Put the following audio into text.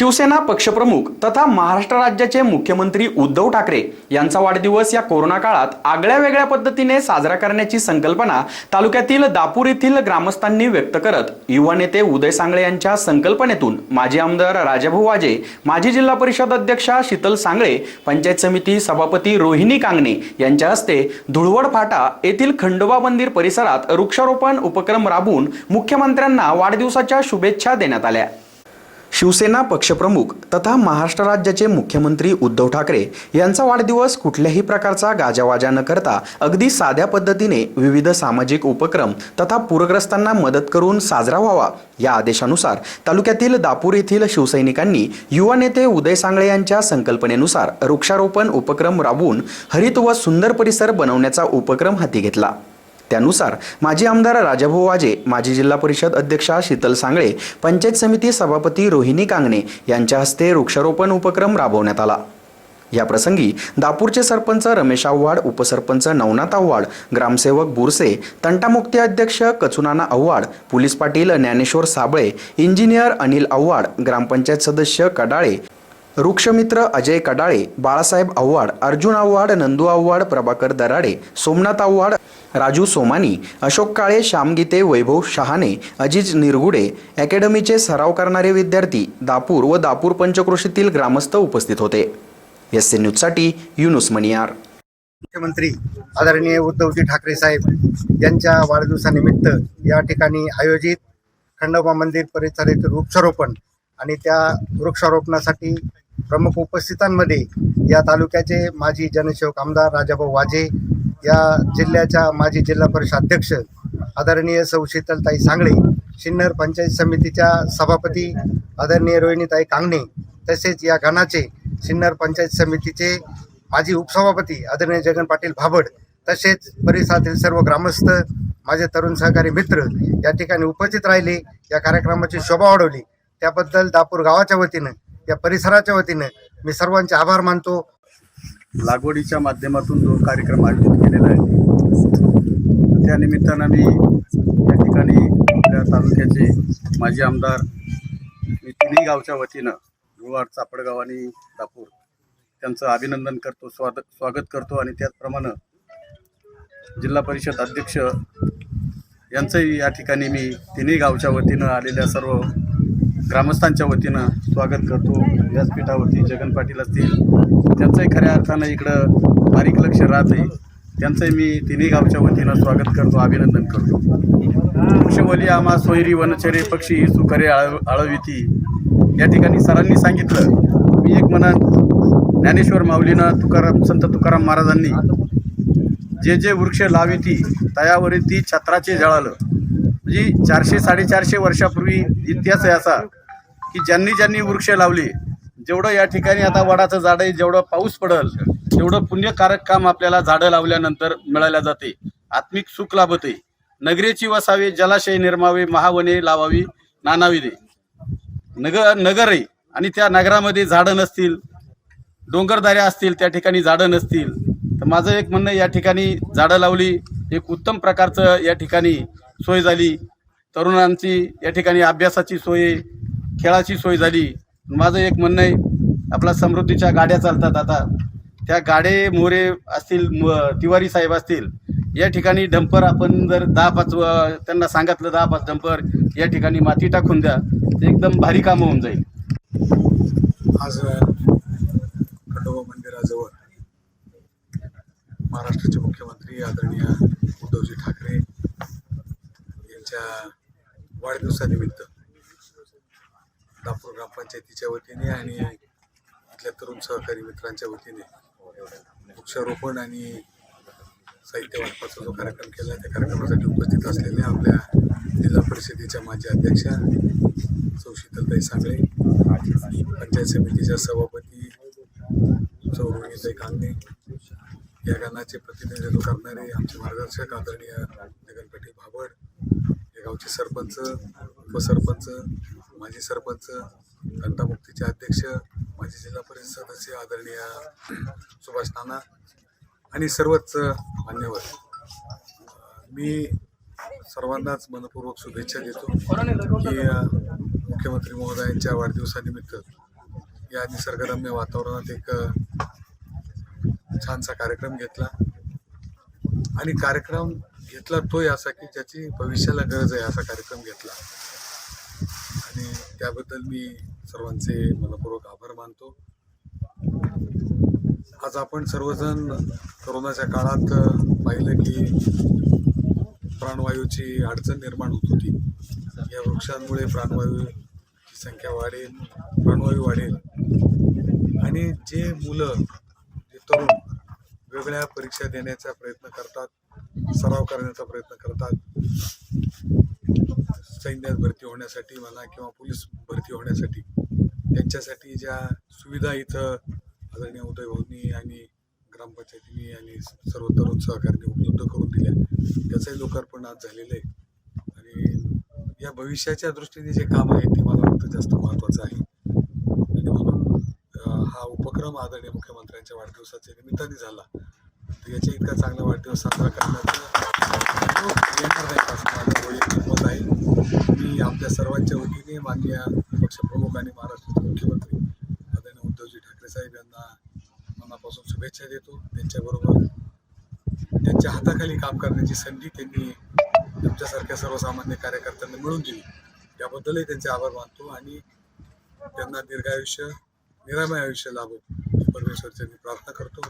शिवसेना पक्षप्रमुख तथा महाराष्ट्र राज्याचे मुख्यमंत्री उद्धव ठाकरे यांचा वाढदिवस या कोरोना काळात आगळ्या वेगळ्या पद्धतीने साजरा करण्याची संकल्पना तालुक्यातील दापूर येथील ग्रामस्थांनी व्यक्त करत युवा नेते उदय सांगळे यांच्या संकल्पनेतून माजी आमदार राजाभाऊ वाजे माजी जिल्हा परिषद अध्यक्षा शीतल सांगळे पंचायत समिती सभापती रोहिणी कांगणे यांच्या हस्ते धुळवड फाटा येथील खंडोबा मंदिर परिसरात वृक्षारोपण उपक्रम राबवून मुख्यमंत्र्यांना वाढदिवसाच्या शुभेच्छा देण्यात आल्या. शिवसेना पक्षप्रमुख तथा महाराष्ट्र राज्याचे मुख्यमंत्री उद्धव ठाकरे यांचा वाढदिवस कुठल्याही प्रकारचा गाजावाजा न करता अगदी साध्या पद्धतीने विविध सामाजिक उपक्रम तथा पूरग्रस्तांना मदत करून साजरा व्हावा या आदेशानुसार तालुक्यातील दापूर येथील शिवसैनिकांनी युवा नेते उदय सांगळे यांच्या संकल्पनेनुसार वृक्षारोपण उपक्रम राबवून हरित व सुंदर परिसर बनवण्याचा उपक्रम हाती घेतला. त्यानुसार माजी आमदार राजाभाऊ वाजे माजी जिल्हा परिषद अध्यक्षा शीतल सांगळे पंचायत समिती सभापती रोहिणी कांगणे यांच्या हस्ते वृक्षारोपण उपक्रम राबवण्यात आला. या प्रसंगी दापूरचे सरपंच रमेश आव्हाड उपसरपंच नवनाथ आव्हाड ग्रामसेवक बुरसे तंटामुक्ती अध्यक्ष कचुनाना आव्हाड पोलीस पाटील ज्ञानेश्वर साबळे इंजिनियर अनिल आव्हाड ग्रामपंचायत सदस्य कडाळे वृक्षमित्र अजय कडाळे बाळासाहेब आव्हाड अर्जुन आव्हाड नंदू आव्हाड प्रभाकर दराडे सोमनाथ आव्हाड राजू सोमानी अशोक काळे श्यामगीते वैभव शहाणे अजिज निरगुडे अकॅडमीचे सराव करणारे विद्यार्थी दापूर व दापूर पंचक्रोशीतील ग्रामस्थ उपस्थित होते. एस सी न्यूजसाठी युनुस मणियार. मुख्यमंत्री आदरणीय उद्धवजी ठाकरे साहेब यांच्या वाढदिवसानिमित्त या ठिकाणी आयोजित खंडोबा मंदिर परिसरातील वृक्षारोपण आणि त्या वृक्षारोपणासाठी प्रमुख उपस्थितांमध्ये या तालुक्याचे माजी जनसेवक आमदार राजाभाऊ वाजे या जिल्ह्याच्या माजी जिल्हा परिषद अध्यक्ष आदरणीय सौ शीतलताई सांगळे सिन्नर पंचायत समितीच्या सभापती आदरणीय रोहिणीताई कांगणे तसेच या गणाचे सिन्नर पंचायत समितीचे माजी उपसभापती आदरणीय जगन पाटील भाबड तसेच परिसरातील सर्व ग्रामस्थ माझे तरुण सहकारी मित्र या ठिकाणी उपस्थित राहिले या कार्यक्रमाची शोभा वाढवली. त्याबद्दल दापूर गावाच्या वतीनं या परिसराच्या वतीने मी सर्वांचे आभार मानतो. लागवडीच्या माध्यमातून जो कार्यक्रम आयोजित केलेला आहे त्या निमित्तानं मी या ठिकाणी आपल्या तालुक्याचे माजी आमदार मी तिन्ही गावच्या वतीनं गुळवाड चापडगाव आणि दापूर त्यांचं अभिनंदन करतो स्वागत स्वागत करतो आणि त्याचप्रमाणे जिल्हा परिषद अध्यक्ष यांचंही या ठिकाणी मी तिन्ही गावच्या वतीनं आलेल्या सर्व ग्रामस्थांच्या वतीनं स्वागत करतो. व्यासपीठावरती जगन पाटील असतील. त्यांचंही खऱ्या अर्थानं इकडं बारीक लक्ष राहते त्यांचंही मी तिन्ही गावच्या वतीनं स्वागत करतो अभिनंदन करतो. वृक्षवली आम्हा सोयरी वनचरे पक्षी ही सुखरे आळ आळविती या ठिकाणी सरांनी सांगितलं. मी एक म्हणत ज्ञानेश्वर माऊलीनं तुकाराम संत तुकाराम महाराजांनी जे जे वृक्ष लाविती तयावरील ती छत्राचे जळालं. म्हणजे चारशे साडेचारशे वर्षापूर्वी इतिहास आहे असा. की ज्यांनी ज्यांनी वृक्ष लावले जेवढं या ठिकाणी आता वडाचं झाड आहे जेवढं पाऊस पडल तेवढं पुण्यकारक काम आपल्याला झाडं लावल्यानंतर मिळाल्या जाते. आत्मिक सुख लाभते. नगरेची वसावे जलाशय निर्मावे महावने लावावी नानावी दे नगर नगर आहे आणि त्या नगरामध्ये झाडं नसतील डोंगरदाऱ्या असतील त्या ठिकाणी झाडं नसतील तर माझं एक म्हणणं या ठिकाणी झाडं लावली एक उत्तम प्रकारचं या ठिकाणी सोय झाली. तरुणांची या ठिकाणी अभ्यासाची सोय खेळाची सोय झाली. माझं एक म्हणणं आहे आपला समृद्धीच्या गाड्या चालतात आता. त्या गाडे मोरे असतील म- तिवारी साहेब असतील या ठिकाणी डंपर आपण जर दहा पाच व- त्यांना सांगितलं दहा पाच डंपर या ठिकाणी माती टाकून द्या ते एकदम भारी कामं होऊन जाईल. आज खंडोबा मंदिराजवळ महाराष्ट्राचे मुख्यमंत्री आदरणीय उद्धवजी ठाकरे यांच्या वाढदिवसानिमित्त कापूर ग्रामपंचायतीच्या वतीने आणि इथल्या तरुण सहकारी मित्रांच्या वतीने वृक्षारोपण आणि साहित्य वाटपाचा जो कार्यक्रम केला त्या कार्यक्रमासाठी उपस्थित असलेल्या आपल्या जिल्हा परिषदेच्या माजी अध्यक्षा सौ शीतलताई सांगळे पंचायत समितीच्या सभापती सौरवणीताई कांदे या गणाचे प्रतिनिधित्व करणारे आमचे मार्गदर्शक आदरणीय जगन भाबड या गावचे सरपंच उपसरपंच माजी सरपंच घंटामुक्तीचे अध्यक्ष माजी जिल्हा परिषद सदस्य आदरणीय सुभाष नाना आणि सर्वच मान्यवर. मी सर्वांनाच मनपूर्वक शुभेच्छा देतो की मुख्यमंत्री महोदयांच्या वाढदिवसानिमित्त या निसर्गरम्य वातावरणात एक छानसा कार्यक्रम घेतला. आणि कार्यक्रम घेतला तो असा की ज्याची भविष्याला गरज आहे असा कार्यक्रम घेतला. आणि त्याबद्दल मी सर्वांचे मनपूर्वक आभार मानतो. आज आपण सर्वजण कोरोनाच्या काळात पाहिलं की प्राणवायूची अडचण निर्माण होत होती. या वृक्षांमुळे प्राणवायूची संख्या वाढेल प्राणवायू वाढेल. आणि जे मुलं जे तरुण वेगळ्या परीक्षा देण्याचा प्रयत्न करतात सराव करण्याचा प्रयत्न करतात सैन्यात भरती होण्यासाठी म्हणा किंवा पोलीस भरती होण्यासाठी त्यांच्यासाठी ज्या सुविधा इथं आदरणीय उदय भाऊनी आणि ग्रामपंचायतीने आणि सर्व तरुण सहकार्याने उपलब्ध करून दिल्या त्याचंही लोकार्पण आज झालेलं आहे. आणि या भविष्याच्या दृष्टीने जे काम आहे ते मला वाटतं जास्त महत्त्वाचं आहे. आणि म्हणून हा उपक्रम आदरणीय मुख्यमंत्र्यांच्या वाढदिवसाच्या निमित्ताने झाला. तर याच्या इतका चांगला वाढदिवस साजरा करण्याचा येणार नाही असं माझं वैयक्तिक मत आहे. मी आपल्या सर्वांच्या वतीने माननीय पक्षप्रमुख आणि महाराष्ट्राचे मुख्यमंत्री आदरणीय उद्धवजी ठाकरे साहेब यांना मनापासून शुभेच्छा देतो. त्यांच्याबरोबर त्यांच्या हाताखाली काम करण्याची संधी त्यांनी आमच्यासारख्या सर्वसामान्य कार्यकर्त्यांना मिळून दिली. त्याबद्दलही त्यांचे आभार मानतो आणि त्यांना दीर्घायुष्य निरामय आयुष्य लाभो परमेश्वरचे मी प्रार्थना करतो.